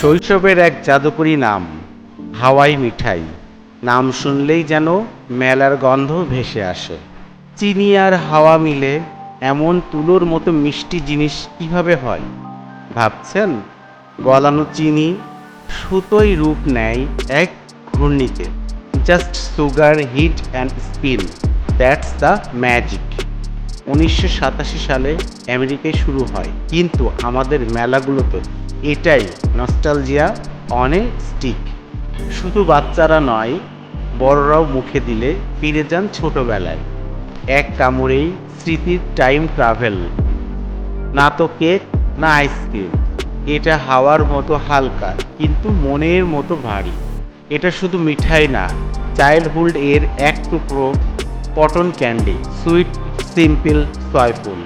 শৈশবের এক জাদুকরী নাম, হাওয়াই মিঠাই। নাম শুনলেই যেন মেলার গন্ধ ভেসে আসে। চিনি আর হাওয়া মিলে এমন তুলোর মতো মিষ্টি জিনিস কীভাবে হয়? ভাবছেন? গলানো চিনি সুতোই রূপ নেয় এক ঘূর্ণিতে। Just sugar, heat and spin. That's the magic. উনিশশো সাতাশি সালে আমেরিকায় শুরু হয়। কিন্তু আমাদের মেলাগুলোতে এটাই নস্টালজিয়া অনে স্টিক শুধু বাচ্চারা নয়, বড়রাও মুখে দিলে ফিরে যান ছোটবেলায়। এক কামড়েই স্মৃতির টাইম ট্রাভেল না তো কেক, না আইসক্রিম এটা হাওয়ার মতো হালকা, কিন্তু মনের মতো ভারী। এটা শুধু মিঠাই না চাইল্ডহুড এর এক টুকরো cotton candy sweet simple soulful